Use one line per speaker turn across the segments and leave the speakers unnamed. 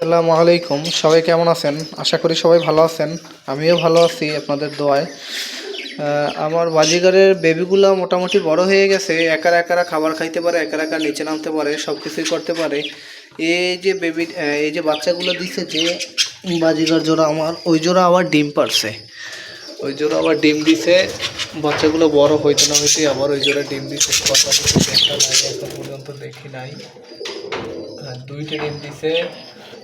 আসসালামু আলাইকুম। সবাই কেমন আছেন? আশা করি সবাই ভালো আছেন। আমিও ভালো আছি আপনাদের দোয়ায়। আমার বাজিগারের বেবিগুলো মোটামুটি বড় হয়ে গেছে। একারা একারা খাবার খাইতে পারে, একারা একা নিচে নামতে পারে সব কিছুই করতে পারে। এই যে বেবি এই যে বাচ্চাগুলো দিছে যে বাজিগার জোড়া আমার, ওই জোড়া আবার ডিম পারছে। ওই জোড়া আবার ডিম দিছে। বাচ্চাগুলো বড় হইতে না হইতে আবার ওই জোড়া ডিম দিছে। পর্যন্ত দেখি নাই। দুইটা ডিম দিছে।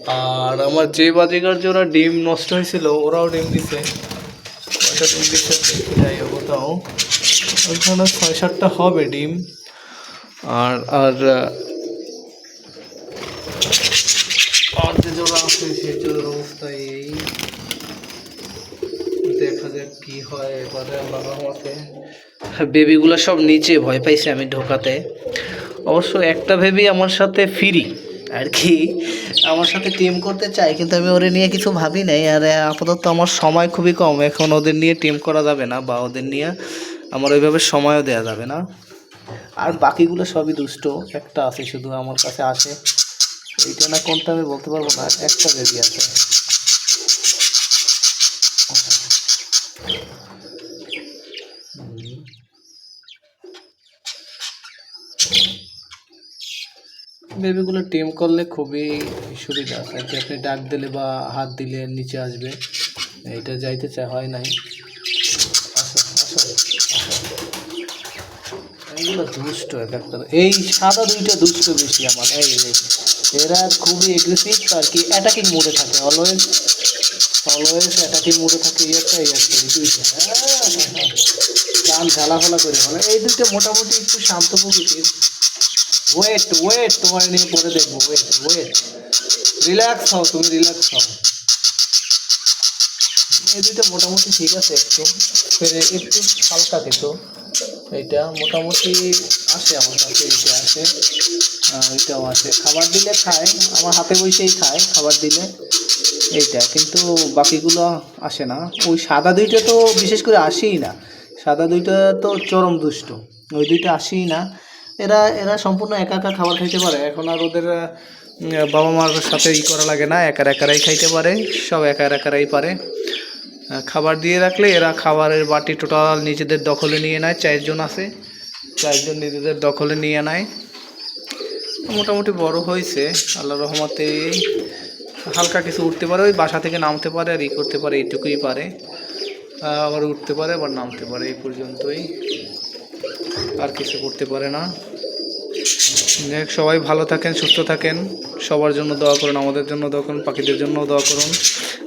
আর আমার যে বাজিকার যে ওরা ডিম নষ্ট হয়েছিল, ওরাও ডিম দিছে। কয়টা ডিম দিছে দেখি নাই ওটাও। ওইখানে ছয় সাতটা হবে ডিম। আর আর আর যে জোড়া আছে সেই জোড়ার অবস্থা এই। দেখা যাক কি হয় এবারে আল্লাহ রহমতে। বেবিগুলো সব নিচে, ভয় পাইছে আমি ঢোকাতে। অবশ্য একটা ভেবি আমার সাথে ফিরি আর কি। আমার সাথে টিম করতে চাই কিন্তু আমি ওরে নিয়ে কিছু ভাবি নাই। আর আপাতত আমার সময় খুবই কম। এখন ওদের নিয়ে টিম করা যাবে না, বা ওদের নিয়ে আমার ওইভাবে সময়ও দেওয়া যাবে না। আর বাকিগুলো সবই দুষ্ট। একটা আছে শুধু আমার কাছে আসে এইটা না কোনটা আমি বলতে পারব না একটা বেবি আছে। বেবিগুলো টিম করলে খুবই সুবিধা। আর কি আপনি ডাক দিলে বা হাত দিলে নিচে আসবে। এইটা যাইতে চা হয় নাই। এইগুলো দুষ্ট এক একটা এই সাদা দুইটা দুষ্ট বেশি আমার। এই। এরা খুবই এগ্রেসিভ আর কি অ্যাটাকিং মোডে থাকে। অলওয়েজ অলওয়েজ অ্যাটাকিং মোডে থাকে এই একটা এই একটা এই দুইটা। হ্যাঁ, হ্যাঁ, হ্যাঁ। কান ঝালাফালা করে। মানে এই দুইটা মোটামুটি একটু শান্ত প্রকৃতির। ওয়েট ওয়েট তোমার নিয়ে পরে দেখব ওয়েট ওয়েট রিল্যাক্স হও তুমি রিল্যাক্স হও। এই মোটামুটি ঠিক আছে, একটু একটু হালকা কিন্তু এইটা মোটামুটি আসে আমার কাছে, এইটা আসে। এইটাও আসে। খাবার দিলে খায়, আমার হাতে বসেই খায় খাবার দিলে। এইটা, কিন্তু বাকিগুলো আসে না। ওই সাদা দুইটা তো বিশেষ করে আসেই না। সাদা দুইটা তো চরম দুষ্ট। ওই দুইটা আসেই না। এরা এরা সম্পূর্ণ একা একা খাবার খাইতে পারে। এখন আর ওদের বাবা মার সাথে ই করা লাগে না, একার একারাই খাইতে পারে, সব একা একারাই পারে। খাবার দিয়ে রাখলে এরা খাবারের বাটি টোটাল নিজেদের দখলে নিয়ে নেয়, চারজন আছে, চারজন নিজেদের দখলে নিয়ে নেয়। মোটামুটি বড় হয়েছে আল্লাহ রহমতে হালকা কিছু উঠতে পারে, ওই বাসা থেকে নামতে পারে আর ই করতে পারে, এইটুকুই পারে। আবার উঠতে পারে, আবার নামতে পারে, এই পর্যন্তই। আর কিছু করতে পারে না। যাই সবাই ভালো থাকেন, সুস্থ থাকেন। সবার জন্য দোয়া করুন, আমাদের জন্য দোয়া করুন, পাখিদের জন্য দোয়া করুন।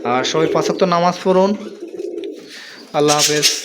আর সবাই পাঁচাত্তর নামাজ পড়ুন। আল্লাহ হাফেজ।